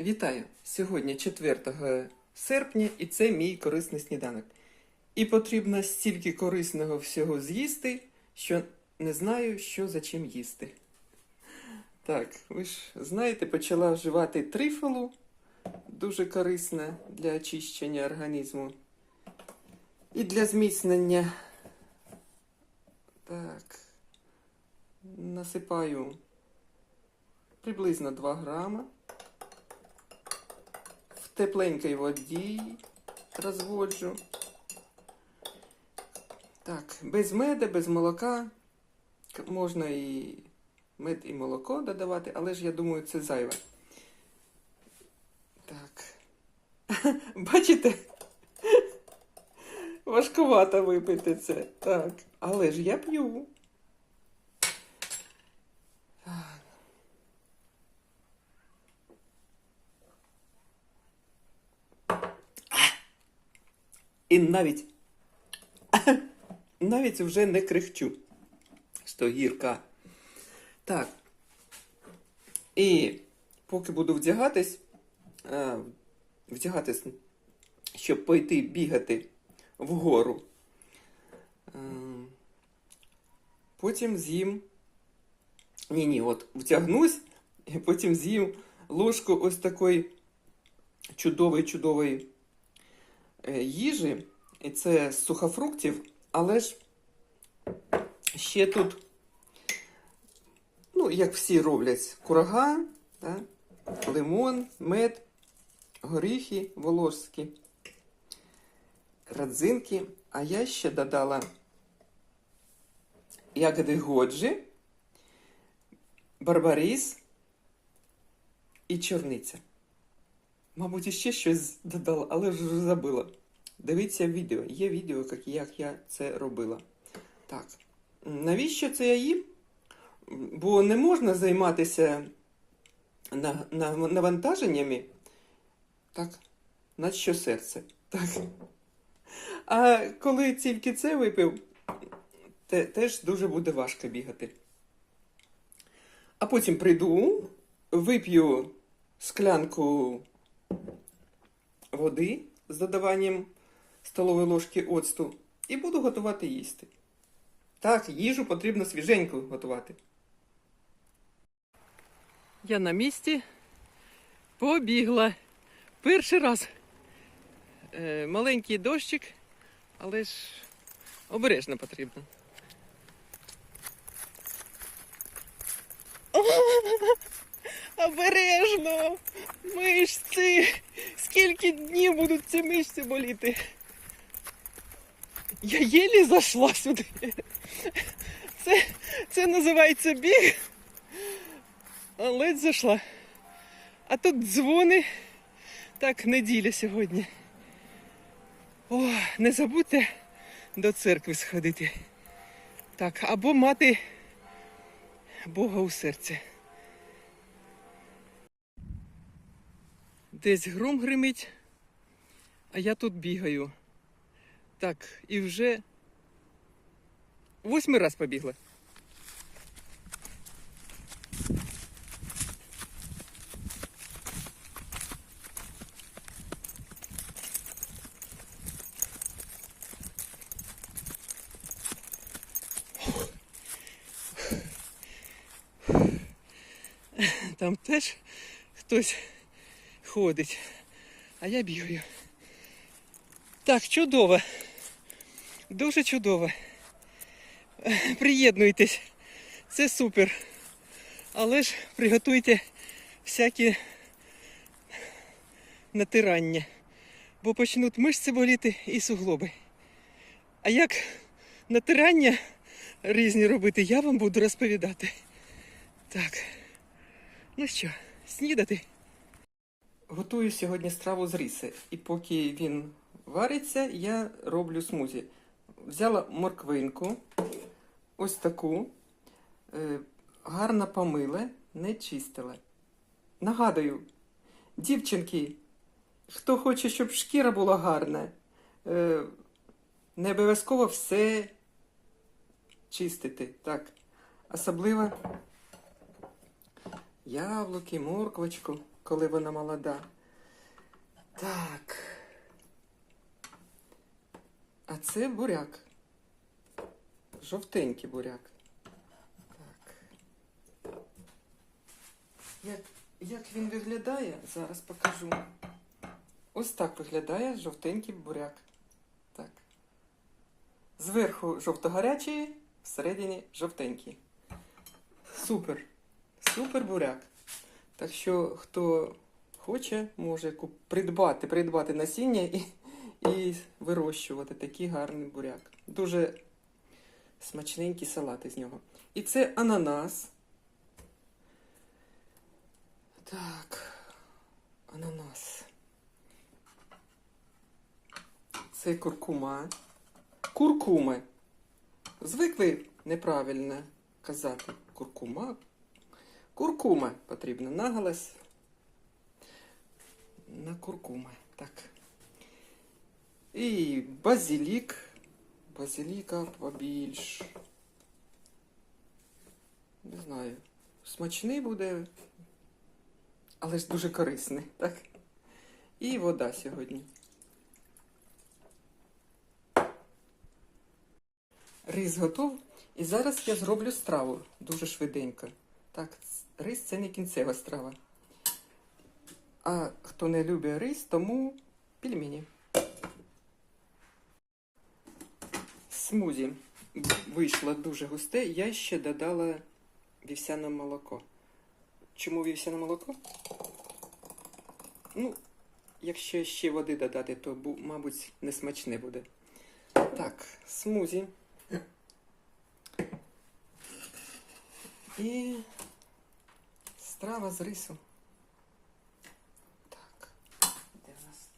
Вітаю! Сьогодні 4 серпня і це мій корисний сніданок. І потрібно стільки корисного всього з'їсти, що не знаю, що за чим їсти. Так, ви ж знаєте, почала вживати трифолу, дуже корисна для очищення організму. І для зміцнення. Так, насипаю приблизно 2 грама тепленькій воді розводжу. Так, без меда, без молока. Можна і мед, і молоко додавати, але ж я думаю, це зайве. Так. Бачите? Важкувато випити це. Так. Але ж я п'ю. Навіть навіть вже не крихчу, що гірка. Так. І поки буду вдягатись, е, вдягатись, щоб пойти бігати вгору. Е, Потім з'їм. Ні, ні, от втягнусь, і потім з'їм ложку ось такої чудової, чудової е, їжі. І це з сухофруктів, але ж ще тут, ну, як всі роблять, курага, да? лимон, мед, горіхи волошські, родзинки. А я ще додала ягоди годжі, барбарис і чорниця. Мабуть, іще щось додала, але ж вже забула. Дивіться відео. Є відео, як- я це робила. Так. Навіщо це я їм? Бо не можна займатися на, на, навантаженнями, так, на що серце. Так. А коли тільки це випив, те, теж дуже буде важко бігати. А потім прийду, вип'ю склянку води з додаванням столової ложки оцту і буду готувати їсти. Так, їжу потрібно свіженьку готувати. Я на місці побігла. Перший раз. Е, маленький дощик, але ж обережно потрібно. Обережно! Мишці! Скільки днів будуть ці мишці боліти? Я єлі зайшла сюди. Це, це називається біг. А ледь зайшла. А тут дзвони. Так, неділя сьогодні. О, не забудьте до церкви сходити. Так, або мати Бога у серці. Десь гром гримить, а я тут бігаю. Так, і вже восьмий раз побігла. Там теж хтось ходить, а я бігаю. Так, чудово. Дуже чудово. Приєднуйтесь. Це супер. Але ж приготуйте всякі натирання, бо почнуть мишці боліти і суглоби. А як натирання різні робити, я вам буду розповідати. Так. Ну що, снідати? Готую сьогодні страву з риси. І поки він вариться, я роблю смузі. Взяла морквинку, ось таку, е, гарно помила, не чистила. Нагадую, дівчинки, хто хоче, щоб шкіра була гарна, е, не обов'язково все чистити. Так. Особливо яблуки, морквочку, коли вона молода. Так. А це буряк. Жовтенький буряк. Так. Як, як він виглядає, зараз покажу. Ось так виглядає жовтенький буряк. Так. Зверху жовто-гарячий, всередині жовтенький. Супер. Супер буряк. Так що, хто хоче, може придбати, придбати насіння і, і вирощувати такий гарний буряк. Дуже смачненький салат із нього. І це ананас. Так, ананас. Це куркума. Куркуми. Звикли неправильно казати. Куркума. Куркума потрібно. Наголос на куркуми. Так. І базилік. Базиліка побільш. Не знаю. Смачний буде, але ж дуже корисний, так? І вода сьогодні. Рис готов. І зараз я зроблю страву дуже швиденько. Так, рис це не кінцева страва. А хто не любить рис, тому пельмені. Смузі вийшло дуже густе. Я ще додала вівсяне молоко. Чому вівсяне молоко? Ну, якщо ще води додати, то, мабуть, не смачне буде. Так, смузі. І страва з рису. Так. Де у нас?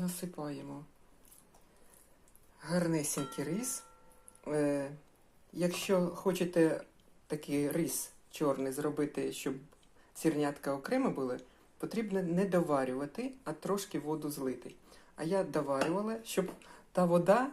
Насипаємо гарнесенький рис. Е, якщо хочете такий рис чорний зробити, щоб зернятка окремо були, потрібно не доварювати, а трошки воду злити. А я доварювала, щоб та вода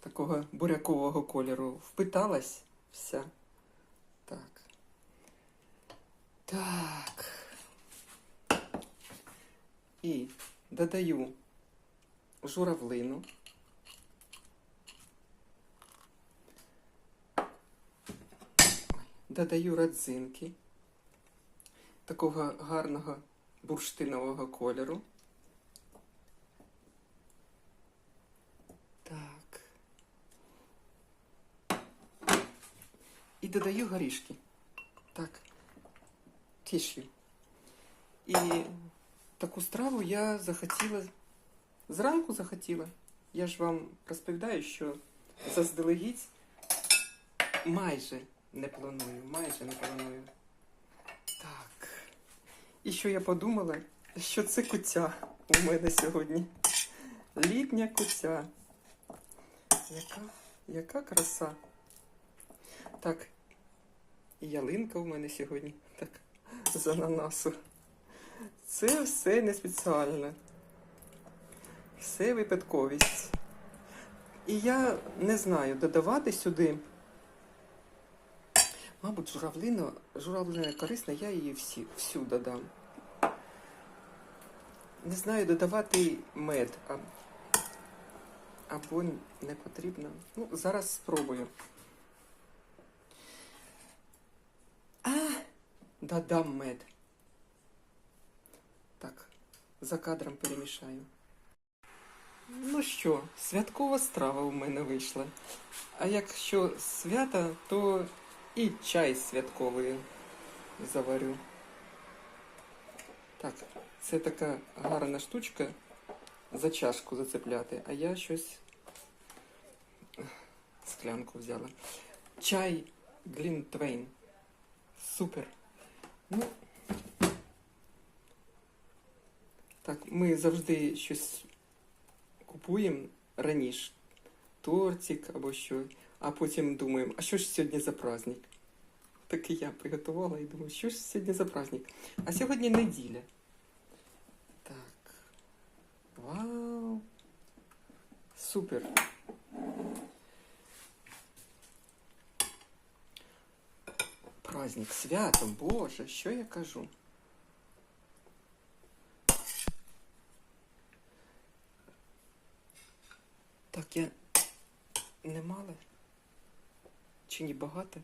такого бурякового кольору впиталась вся. Так. Так. І додаю журавлину. Додаю родзинки такого гарного бурштинового кольору. Так. І додаю горішки. Так. Тіш'ю. І таку страву я захотіла. Зранку захотіла. Я ж вам розповідаю, що заздалегідь майже не планую, майже не планую. І що я подумала, що це куця у мене сьогодні. Літня куця. Яка, яка краса. Так. І ялинка у мене сьогодні. Так, з ананасу. Це все не спеціально. Все випадковість. І я не знаю, додавати сюди. Мабуть, журавлина, журавлина корисна, я її всі, всю додам. Не знаю, додавати мед а, або не потрібно. Ну, зараз спробую. А, додам мед. Так, за кадром перемішаю. Ну що, святкова страва у мене вийшла. А якщо свята, то і чай святковий заварю. Так, це така гарна штучка за чашку зацепляти, а я щось склянку взяла. Чай Глінтвейн. Супер. Ну, так, ми завжди щось купуємо раніше. Тортик або що. А потім думаємо, а що ж сьогодні за праздник? Так і я приготувала і думаю, що ж сьогодні за праздник? А сьогодні неділя. Так. Вау! Супер. Праздник, свято, Боже, що я кажу? Так, я не мала? Чи не багато?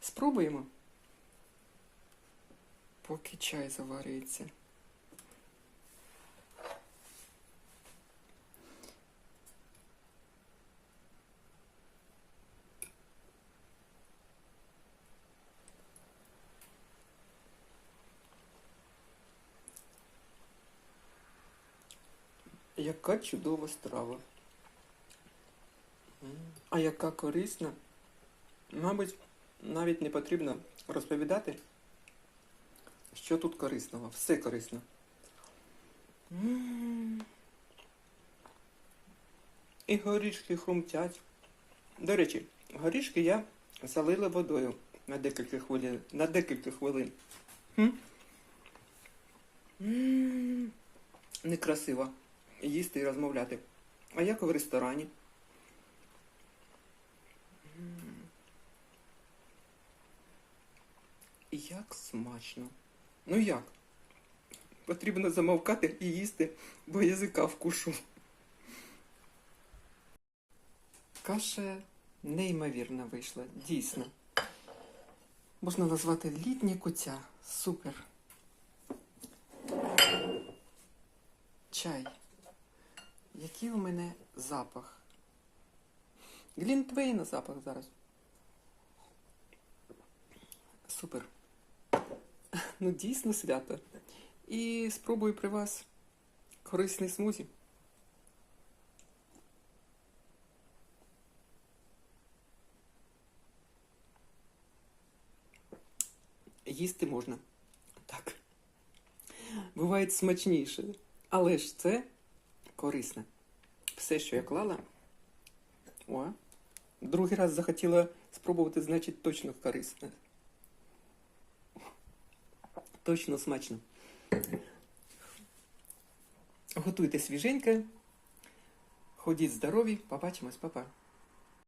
Спробуємо. Поки чай заварюється. Яка чудова страва. А яка корисна. Мабуть, навіть не потрібно розповідати, що тут корисного. Все корисно. І горішки хрумтять. До речі, горішки я залила водою на декілька хвилин. На декілька хвилин. Некрасиво їсти і розмовляти. А як в ресторані? Як смачно. Ну як? Потрібно замовкати і їсти, бо язика вкушу. Каша неймовірна вийшла, дійсно. Можна назвати літня куця. Супер. Чай. Який у мене запах? Глінтвейна запах зараз. Супер. Ну, дійсно свято. І спробую при вас корисний смузі. Їсти можна. Так. Буває смачніше. Але ж це корисне. Все, що я клала. О. Другий раз захотіла спробувати, значить, точно корисне. Точно смачно. Готуйте свіженьке. Ходіть здорові. Побачимось, папа.